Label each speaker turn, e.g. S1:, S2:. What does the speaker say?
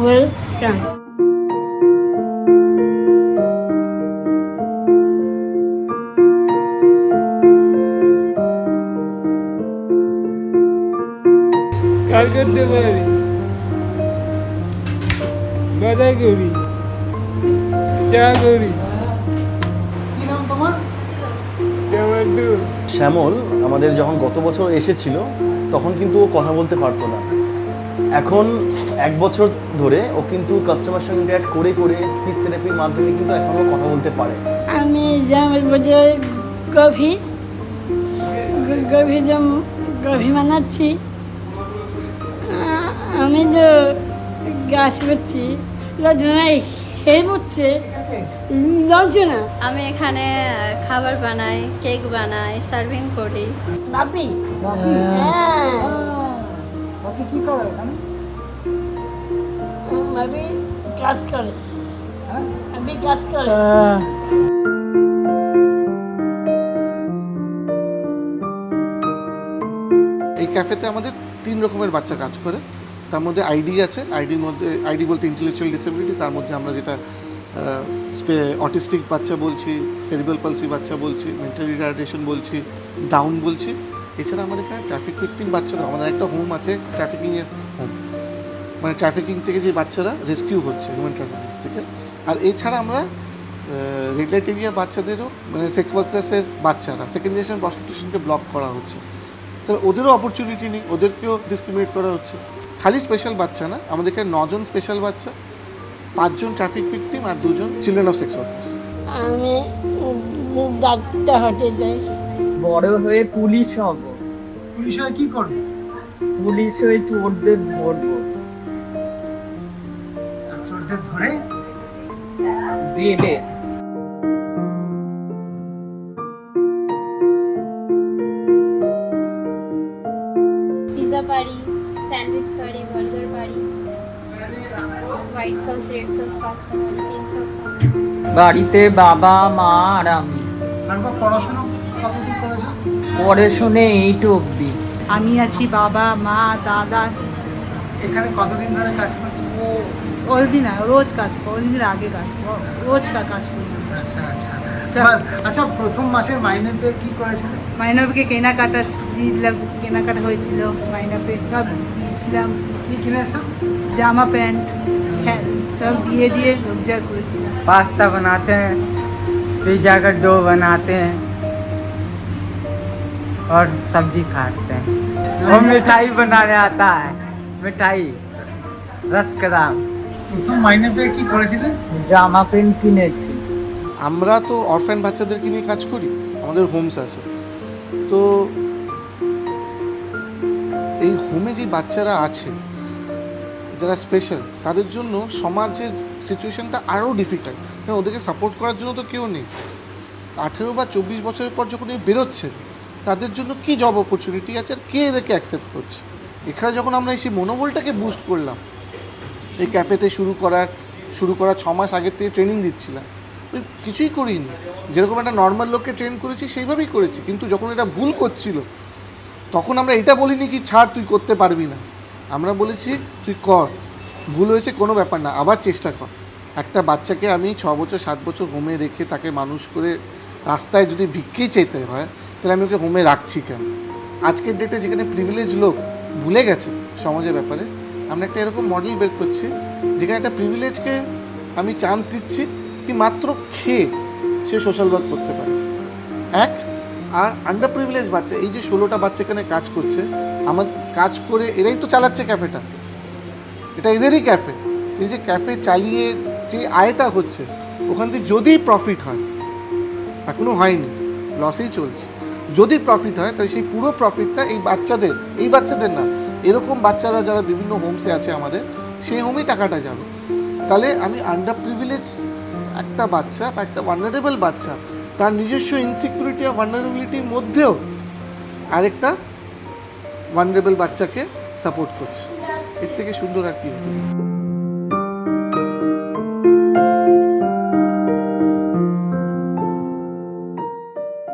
S1: Welcome
S2: কাজ করতে পারি। বাজার করি। চা করি।
S3: শ্যামল আমাদের যখন গত বছর এসেছিল তখন কিন্তু ও কথা বলতে পারতো না। এখন এক বছর ধরে ও কিন্তু কাস্টমার সঙ্গে ইন্টারাক্ট করে করে স্পিচ থেরাপির মাধ্যমে কিন্তু এখনও কথা বলতে পারে।
S1: আমি যেমন বলছি কফি কফি যেমন কফি বানাচ্ছি আমি যে গাছ করছি লজনায় খেয়ে পড়ছে লড়ছে না।
S4: আমি এখানে খাবার বানাই কেক বানাই সার্ভিং করি।
S1: বাপি
S5: বাপি?
S1: হ্যাঁ। কাজ করে।
S5: হ্যাঁ?
S1: আমি কাজ করে।
S6: এই ক্যাফেতে আমাদের তিন রকমের বাচ্চা কাজ করে। তার মধ্যে আইডি আছে। আইডির মধ্যে আইডি বলতে ইন্টেলেকচুয়াল ডিসেবিলিটি তার মধ্যে আমরা যেটা অটিস্টিক বাচ্চা বলছি সেরিব্রাল পালসি বাচ্চা বলছি মেন্টাল রিটার্ডেশন বলছি ডাউন বলছি। এছাড়া আমাদের এখানে ট্রাফিক ভিকটিম বাচ্চারা আমাদের একটা হোম আছে ট্রাফিকিংয়ের হোম মানে ট্রাফিকিং থেকে যে বাচ্চারা রেস্কিউ হচ্ছে হিউম্যান ট্রাফিকিং থেকে। আর এছাড়া আমরা রেড লাইট এরিয়া বাচ্চাদেরও মানে সেক্স ওয়ার্কার্সের বাচ্চারা সেকেন্ড জেনারেশন প্রস্টিটিউশনকে ব্লক করা হচ্ছে। তাহলে ওদেরও অপরচুনিটি নেই ওদেরকেও ডিসক্রিমিনেট করা হচ্ছে। খালি স্পেশাল বাচ্চা না আমাদের এখানে নজন স্পেশাল বাচ্চা পাঁচজন ট্রাফিক ভিকটিম আর দুজন চিলড্রেন অফ সেক্স ওয়ার্কার্স
S1: আমি ডাক্তার হতে চাই।
S7: বড় হয়ে পুলিশ হব।
S5: পুলিশ হয়ে কি করবে?
S7: পুলিশ হয়ে চোরদের ধরবো।
S5: চোরদের ধরে?
S7: জেলে
S8: পিৎজা পারি স্যান্ডউইচ পারি বার্গার পারি white sauce red sauce pasta পারি পিঙ্ক সস পাস্তা
S7: বাড়িতে বাবা মা আর আমি।
S5: পড়াশোনা করেছ?
S7: পড়াশুনে এইট অব্দি
S9: আমি আছি বাবা মা দাদা
S5: এখানে কতদিন ধরে কাজ করছো
S9: অলদি না রোজ কাজ করি অলদিনের আগে কাজ করি, রোজ কা- কাজ করি
S5: আচ্ছা আচ্ছা এবার, আচ্ছা প্রথম মাসের মাইনে পেয়ে কি করেছিলে
S9: মাইনবকে কেনাকাটা দিলাম কেনাকাটা হয়েছিল মাইনবে সব দিয়েছিলাম
S5: কি কিনেছো
S9: জামা প্যান্ট হ্যাঁ সব দিয়ে দিয়ে রোজগার করেছিলাম
S7: पास्ता बनाते हैं पिज्ज़ा का डो बनाते हैं और सब्जी काटते हैं और मिठाई बनाने आता है মিঠাই রসকদাম
S5: তো মাইনে পেয়ে কি করেছিলে?
S7: জামা প্যান্ট কিনেছি।
S6: আমরা তো অরফ্যান বাচ্চাদেরকে নিয়ে কাজ করি আমাদের হোমস আছে। তো এই হোমে যে বাচ্চারা আছে যারা স্পেশাল তাদের জন্য সমাজের সিচুয়েশনটা আরও ডিফিকাল্ট কারণ ওদেরকে সাপোর্ট করার জন্য তো কেউ নেই। আঠেরো বা চব্বিশ বছরের পর যখন বেরোচ্ছে তাদের জন্য কী জব অপরচুনিটি আছে আর কে এদেরকে অ্যাকসেপ্ট করছে? এখানে যখন আমরা সেই মনোবলটাকে বুস্ট করলাম, এই ক্যাফেতে শুরু করার শুরু করার ছ মাস আগের থেকে ট্রেনিং দিচ্ছিলাম। কিছুই করিনি। যেরকম একটা নর্মাল লোককে ট্রেন করেছি, সেইভাবেই করেছি। কিন্তু যখন এটা ভুল করছিল, তখন আমরা এটা বলিনি কি, ছাড়, তুই করতে পারবি না। আমরা বলেছি, তুই কর। ভুল হয়েছে, কোনো ব্যাপার না। আবার চেষ্টা কর। একটা বাচ্চাকে আমি ছ বছর, সাত বছর হোমে রেখে তাকে মানুষ করে রাস্তায় যদি ভিক্ষেই চেতে হয়, তাহলে আমি ওকে হোমে রাখছি কেন? আজকের ডেটে যেখানে প্রিভিলেজ লোক ভুলে গেছে সমাজের ব্যাপারে। আমরা একটা এরকম মডেল বের করছি, যেখানে একটা প্রিভিলেজকে আমি চান্স দিচ্ছি কি মাত্র খেয়ে সে সোশ্যাল ওয়ার্ক করতে পারে। এক, আর আন্ডার প্রিভিলেজ বাচ্চা, এই যে ষোলোটা বাচ্চা এখানে কাজ করছে, আমার কাজ করে এরাই তো চালাচ্ছে ক্যাফেটা এটা এদেরই ক্যাফে এই যে ক্যাফে চালিয়ে যে আয়টা হচ্ছে, ওখান থেকে যদি প্রফিট হয় এখনও হয়নি লসেই চলছে। যদি প্রফিট হয়, তাহলে সেই পুরো প্রফিটটা এই বাচ্চাদের এই বাচ্চাদের না। এরকম বাচ্চারা যারা বিভিন্ন হোমসে আছে আমাদের, সেই হোমেই টাকাটা যাবে। তাহলে আমি আন্ডার প্রিভিলেজ একটা বাচ্চা বা একটা ভার্নারেবল বাচ্চা, তার নিজস্ব ইনসিকিউরিটি আর ভার্নারেবিলিটির মধ্যেও আরেকটা ভার্নারেবল বাচ্চাকে সাপোর্ট করছে। এর থেকে সুন্দর আর কি হতে?